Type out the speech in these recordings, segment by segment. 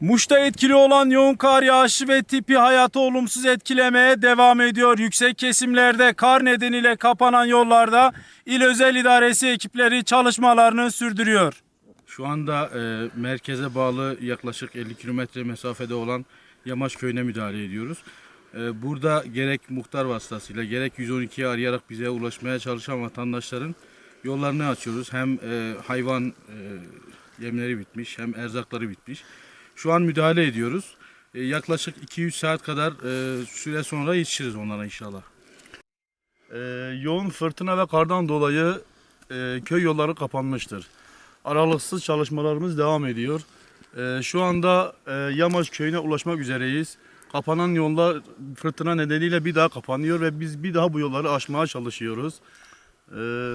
Muş'ta etkili olan yoğun kar yağışı ve tipi hayatı olumsuz etkilemeye devam ediyor. Yüksek kesimlerde kar nedeniyle kapanan yollarda il özel idaresi ekipleri çalışmalarını sürdürüyor. Şu anda e, merkeze bağlı yaklaşık 50 kilometre mesafede olan Yamaç Köyü'ne müdahale ediyoruz. E, burada gerek muhtar vasıtasıyla gerek 112'yi arayarak bize ulaşmaya çalışan vatandaşların yollarını açıyoruz. Hem e, hayvan e, yemleri bitmiş hem erzakları bitmiş. Şu an müdahale ediyoruz. E, yaklaşık 2-3 saat kadar e, süre sonra yetişiriz onlara inşallah. Ee, yoğun fırtına ve kardan dolayı e, köy yolları kapanmıştır. Aralıksız çalışmalarımız devam ediyor. Ee, şu anda e, Yamaç köyüne ulaşmak üzereyiz. Kapanan yollar fırtına nedeniyle bir daha kapanıyor ve biz bir daha bu yolları aşmaya çalışıyoruz. Ee,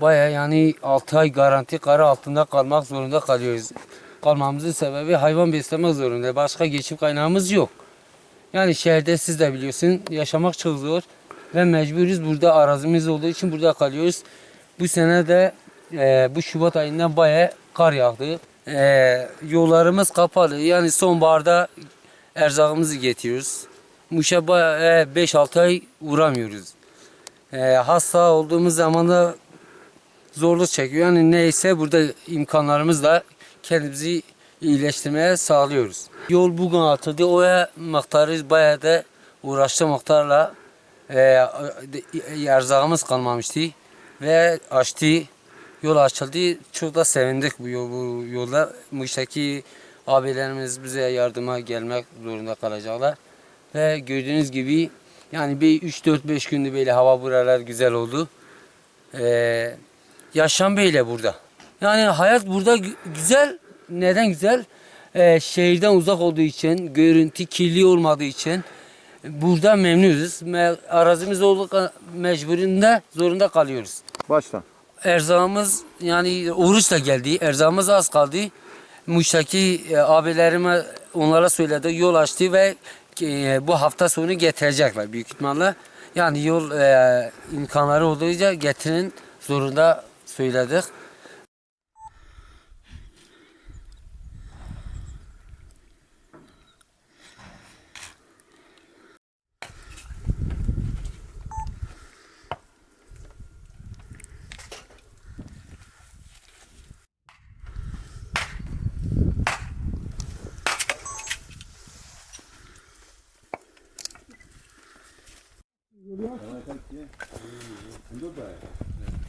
baya yani 6 ay garanti karı altında kalmak zorunda kalıyoruz. Kalmamızın sebebi hayvan beslemek zorunda. Başka geçim kaynağımız yok. Yani şehirde siz de biliyorsun yaşamak çok zor ve mecburuz burada arazimiz olduğu için burada kalıyoruz. Bu sene de e, bu Şubat ayından baya kar yağdı. E, yollarımız kapalı. Yani sonbaharda erzakımızı getiriyoruz. Muş'a baya 5-6 ay uğramıyoruz. E, hasta olduğumuz zaman da zorluk çekiyor. Yani neyse burada imkanlarımızla kendimizi iyileştirmeye sağlıyoruz. Yol bugün atıldı. Oya muhtarı bayağı da uğraştı muhtarla. E, erzağımız kalmamıştı. Ve açtı. Yol açıldı. Çok da sevindik bu, yol, bu yolda. Muş'taki abilerimiz bize yardıma gelmek zorunda kalacaklar. Ve gördüğünüz gibi yani bir 3-4-5 gündür böyle hava buralar güzel oldu. Ee, yaşam böyle burada. Yani hayat burada gü- güzel. Neden güzel? Ee, şehirden uzak olduğu için, görüntü kirli olmadığı için burada memnunuz. Me arazimiz olduk mecburinde zorunda kalıyoruz. Başla. Erzağımız yani oruç da geldi. Erzağımız az kaldı. Muş'taki e, abilerime onlara söyledi. Yol açtı ve e, bu hafta sonu getirecekler büyük ihtimalle. Yani yol e, imkanları olduğunca getirin zorunda söyledik. Давай, как тебе?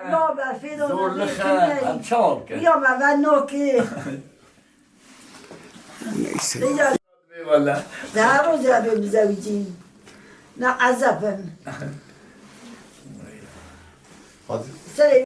ویچی هانی دا دو برفه دو برفه دو یا من نوکی Neyse. در روز را به بزویجی نه عذبم سر